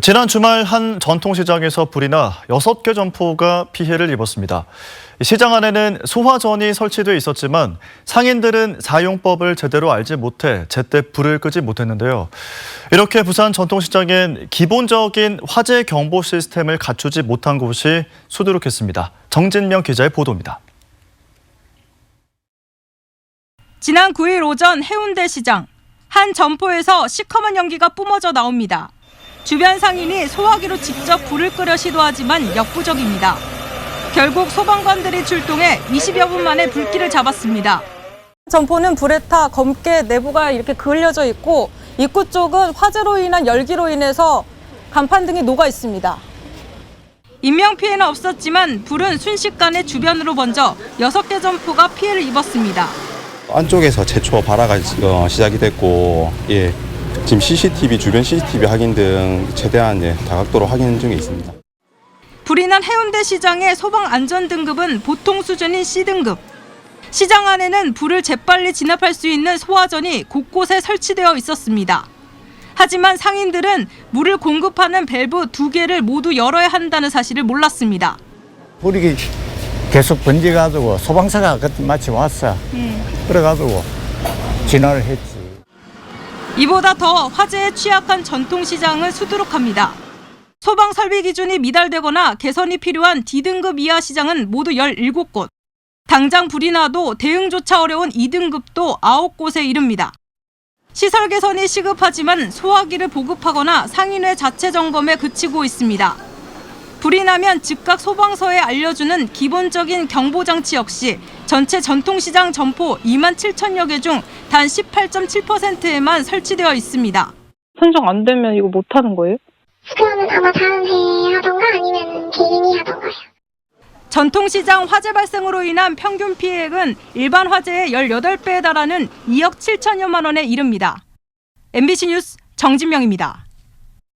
지난 주말 한 전통시장에서 불이 나 6개 점포가 피해를 입었습니다. 시장 안에는 소화전이 설치돼 있었지만 상인들은 사용법을 제대로 알지 못해 제때 불을 끄지 못했는데요. 이렇게 부산 전통시장엔 기본적인 화재 경보 시스템을 갖추지 못한 곳이 수두룩했습니다. 정진명 기자의 보도입니다. 지난 9일 오전 해운대 시장 한 점포에서 시커먼 연기가 뿜어져 나옵니다. 주변 상인이 소화기로 직접 불을 끄려 시도하지만 역부족입니다. 결국 소방관들이 출동해 20여 분 만에 불길을 잡았습니다. 점포는 불에 타 검게 내부가 이렇게 그을려져 있고 입구 쪽은 화재로 인한 열기로 인해서 간판 등이 녹아 있습니다. 인명 피해는 없었지만 불은 순식간에 주변으로 번져 6개 점포가 피해를 입었습니다. 안쪽에서 최초 발화가 어, 시작이 됐고 예 지금 CCTV 주변 CCTV 확인 등 최대한 예, 다각도로 확인 중에 있습니다. 불이 난 해운대 시장의 소방 안전 등급은 보통 수준인 C등급. 시장 안에는 불을 재빨리 진압할 수 있는 소화전이 곳곳에 설치되어 있었습니다. 하지만 상인들은 물을 공급하는 밸브 두 개를 모두 열어야 한다는 사실을 몰랐습니다. 불이 계속 번져가지고 소방차가 그때 마침 왔어. 그래가지고 진화를 했지. 이보다 더 화재에 취약한 전통시장을 수두룩합니다. 소방 설비 기준이 미달되거나 개선이 필요한 D등급 이하 시장은 모두 17곳. 당장 불이 나도 대응조차 어려운 2등급도 9곳에 이릅니다. 시설 개선이 시급하지만 소화기를 보급하거나 상인회 자체 점검에 그치고 있습니다. 불이 나면 즉각 소방서에 알려주는 기본적인 경보 장치 역시 전체 전통시장 점포 2만 7천여 개 중 단 18.7%에만 설치되어 있습니다. 선정 안 되면 이거 못 하는 거예요? 그러면 아마 자연재해 하던가 아니면 개인이 하던가요. 전통시장 화재 발생으로 인한 평균 피해액은 일반 화재의 18배에 달하는 2억 7천여만 원에 이릅니다. MBC 뉴스 정진명입니다.